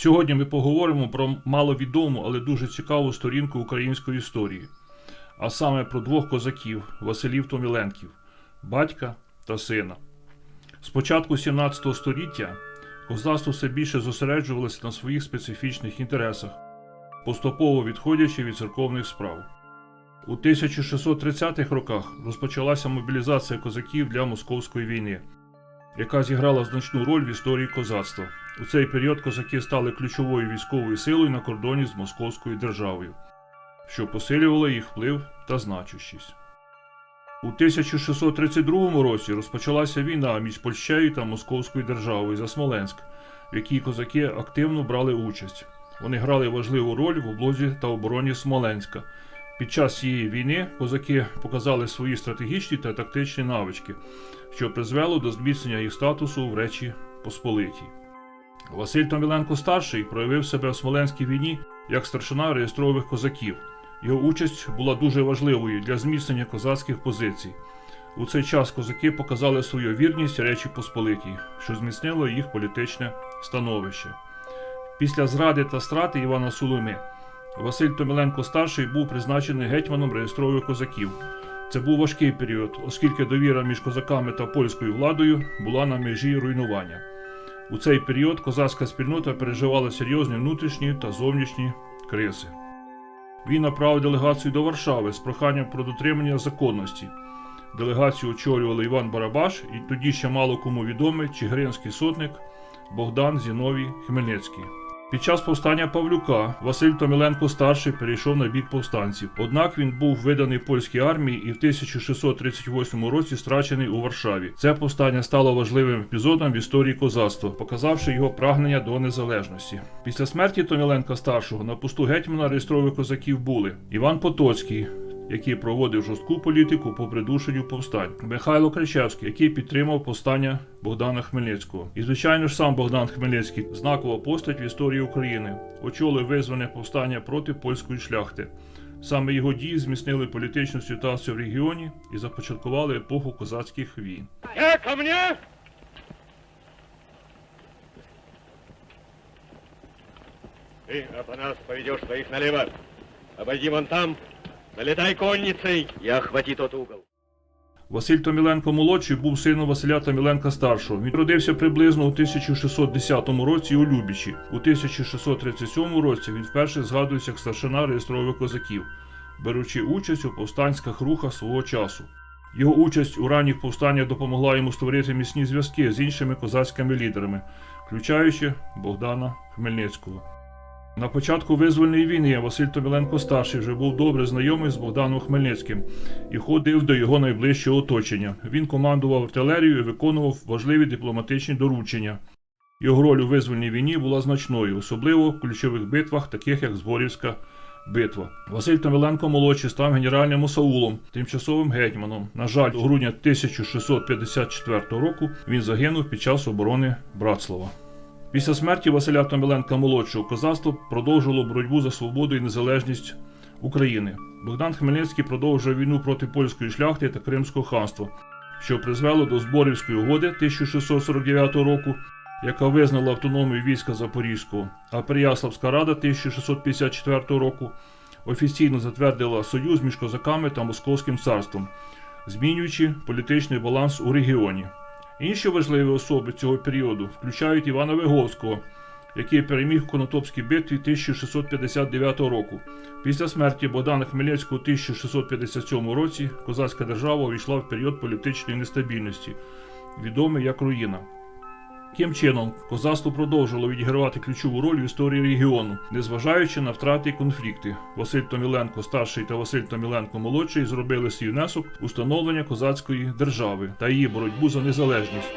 Сьогодні ми поговоримо про маловідому, але дуже цікаву сторінку української історії, а саме про двох козаків Василів Томіленків, батька та сина. З початку 17 століття козацтво все більше зосереджувалося на своїх специфічних інтересах, поступово відходячи від церковних справ. У 1630-х роках розпочалася мобілізація козаків для московської війни, яка зіграла значну роль в історії козацтва. У цей період козаки стали ключовою військовою силою на кордоні з Московською державою, що посилювало їх вплив та значущість. У 1632 році розпочалася війна між Польщею та Московською державою за Смоленськ, в якій козаки активно брали участь. Вони грали важливу роль в облозі та обороні Смоленська. Під час цієї війни козаки показали свої стратегічні та тактичні навички, що призвело до зміцнення їх статусу в Речі Посполитій. Василь Томіленко старший проявив себе в Смоленській війні як старшина реєстрових козаків. Його участь була дуже важливою для зміцнення козацьких позицій. У цей час козаки показали свою вірність Речі Посполитій, що зміцнило їх політичне становище. Після зради та страти Івана Сулими Василь Томіленко старший був призначений гетьманом реєстрових козаків. Це був важкий період, оскільки довіра між козаками та польською владою була на межі руйнування. У цей період козацька спільнота переживала серйозні внутрішні та зовнішні кризи. Він направив делегацію до Варшави з проханням про дотримання законності. Делегацію очолювали Іван Барабаш і тоді ще мало кому відомий чигиринський сотник Богдан Зіновій Хмельницький. Під час повстання Павлюка Василь Томіленко старший перейшов на бік повстанців. Однак він був виданий польській армії і в 1638 році страчений у Варшаві. Це повстання стало важливим епізодом в історії козацтва, показавши його прагнення до незалежності. Після смерті Томіленка старшого на посту гетьмана реєстрових козаків були Іван Потоцький. Який проводив жорстку політику по придушенню повстань, Михайло Кричевський, який підтримав повстання Богдана Хмельницького, і звичайно ж сам Богдан Хмельницький, знакова постать в історії України, очолив визване повстання проти польської шляхти. Саме його дії зміцнили політичну ситуацію в регіоні і започаткували епоху козацьких війн. Э, ко мне! Ты, Апанас, поведешь своих налево. Обойди вон там, налетай конницей и охвати тот угол. Василь Томіленко молодший був сином Василя Томіленка старшого. Він родився приблизно у 1610 році у Любічі. У 1637 році він вперше згадується як старшина реєстрових козаків, беручи участь у повстанських рухах свого часу. Його участь у ранніх повстаннях допомогла йому створити міцні зв'язки з іншими козацькими лідерами, включаючи Богдана Хмельницького. На початку визвольної війни Василь Томіленко старший вже був добре знайомий з Богданом Хмельницьким і ходив до його найближчого оточення. Він командував артилерією і виконував важливі дипломатичні доручення. Його роль у визвольній війні була значною, особливо в ключових битвах, таких як Зборівська битва. Василь Томіленко молодший став генеральним осаулом, тимчасовим гетьманом. На жаль, у грудня 1654 року він загинув під час оборони Братслава. Після смерті Василя Томіленка молодшого козацтво продовжило боротьбу за свободу і незалежність України. Богдан Хмельницький продовжив війну проти польської шляхти та Кримського ханства, що призвело до Зборівської угоди 1649 року, яка визнала автономію війська Запорізького, а Переяславська рада 1654 року офіційно затвердила союз між козаками та Московським царством, змінюючи політичний баланс у регіоні. Інші важливі особи цього періоду включають Івана Виговського, який переміг в Конотопській битві 1659 року. Після смерті Богдана Хмельницького у 1657 році козацька держава увійшла в період політичної нестабільності, відомий як руїна. Таким чином, козацтво продовжило відігравати ключову роль в історії регіону, незважаючи на втрати і конфлікти. Василь Томіленко старший та Василь Томіленко молодший зробили свій внесок у становлення козацької держави та її боротьбу за незалежність.